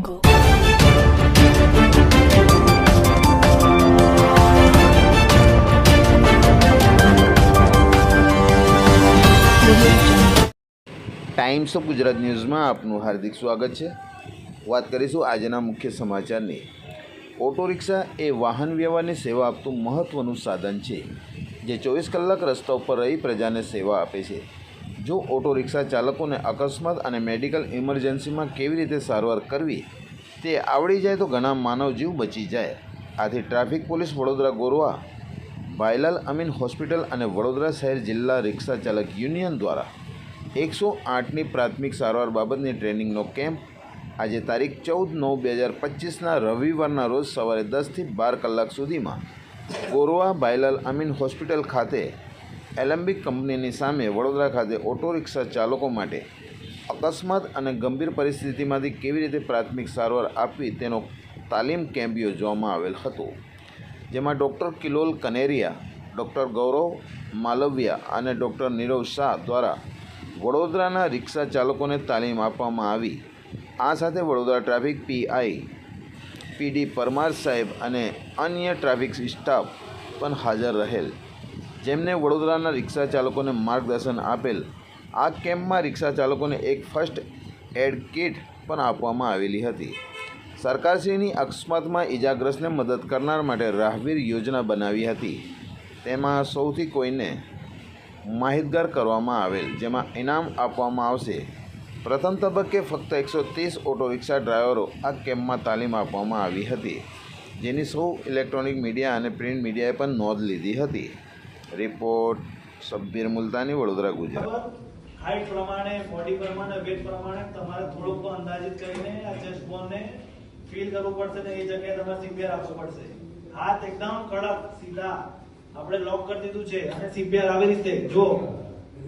Jungle. Times of Gujarat ન્યૂઝમાં આપનું હાર્દિક સ્વાગત છે. વાત કરીશું આજના મુખ્ય સમાચારની. ઓટો રિક્ષા એ વાહન વ્યવહારની સેવા આપતું મહત્ત્વનું સાધન છે, જે ચોવીસ કલાક રસ્તા ઉપર રહી પ્રજાને સેવા આપે છે. જો ઓટો રિક્ષા ચાલકોને અકસ્માત અને મેડિકલ ઇમરજન્સીમાં કેવી રીતે સારવાર કરવી તે આવડી જાય તો ઘણા માનવ જીવ બચી જાય. આથી traffic police Vadodara Gorwa Bhailal Amin hospital અને વડોદરા શહેર જિલ્લા રિક્ષા ચાલક યુનિયન દ્વારા એકસો આઠની પ્રાથમિક સારવાર બાબતની ટ્રેનિંગનો કેમ્પ આજે તારીખ ચૌદ નવ બે હજાર પચીસના રવિવારના રોજ સવારે દસથી બાર કલાક સુધીમાં ગોરવા ભાઈલાલ અમીન હોસ્પિટલ ખાતે એલેમ્બિક કંપનીની સામે વડોદરા ખાતે ઓટો રિક્ષા ચાલકો માટે અકસ્માત અને ગંભીર પરિસ્થિતિમાંથી કેવી રીતે પ્રાથમિક સારવાર આપવી તેનો તાલીમ કેમ્પ યોજવામાં આવેલ હતો, જેમાં ડૉક્ટર કિલોલ કનેરિયા, ડૉક્ટર ગૌરવ માલવિયા અને ડૉક્ટર નીરવ શાહ દ્વારા વડોદરાના રિક્ષા ચાલકોને તાલીમ આપવામાં આવી. આ સાથે Vadodara traffic PI PD Parmar સાહેબ અને અન્ય ટ્રાફિક સ્ટાફ પણ હાજર રહેલ. જેમને વડોદરાના રિક્ષા ચાલકોને માર્ગદર્શન આપેલ આ કેમ્પમાં રિક્ષા ચાલકોને એક ફર્સ્ટ એડ કિટ પણ આપવામાં આવેલી હતી. સરકારશ્રીની અકસ્માતમાં ઇજાગ્રસ્તને મદદ કરનાર માટે રાહવીર યોજના બનાવી હતી. તેમાં સૌથી કોઈને માહિતગાર કરવામાં આવેલ, જેમાં ઇનામ આપવામાં આવશે. પ્રથમ તબક્કે ફક્ત એકસો ત્રીસ ઓટો રિક્ષા ડ્રાઈવરો આ કેમ્પમાં તાલીમ આપવામાં આવી હતી, જેની સૌ ઇલેક્ટ્રોનિક મીડિયા અને પ્રિન્ટ મીડિયાએ પણ નોંધ લીધી હતી. રિપોર્ટ સબ્બીર મુલતાની વડોદરા ગુજરાત હાઈટ પ્રમાણે બોડી પ્રમાણે વેટ પ્રમાણે તમારે થોડુંક અંદાજિત કરીને આ ચેસ્ટ બોનને ફીલ કરવું પડશે ને એ જગ્યાએ તમારે સિમ્પિયર આપવું પડશે. હાથ એકદમ કડક, સીધા. આપણે લોક કરી દીધું છે અને સિમ્પિયર આવી રીતે જો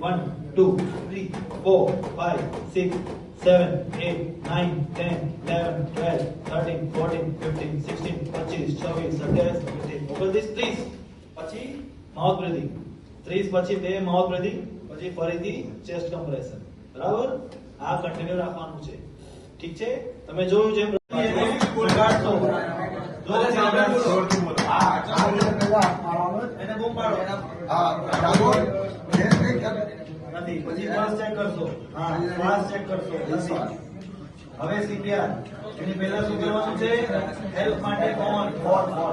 one two three four five six seven eight nine ten eleven twelve thirteen fourteen fifteen sixteen પચીસ, છવ્વીસ ફિફ્ટીન ઓગણત્રીસ, ત્રીસ. પછી માઉથ બ્રીથિંગ ત્રીસ પછી બે માઉથ બ્રીથિંગ પછી ફરીથી ચેસ્ટ કમ્પ્રેશન બરાબર? આ કન્ટિન્યુ રાખવાનું છે. ઠીક છે? તમે જોયું છે હવે સીપીઆર એની પહેલા શું કરવાનું છે? હેલ્પ માટે કોણ? Four four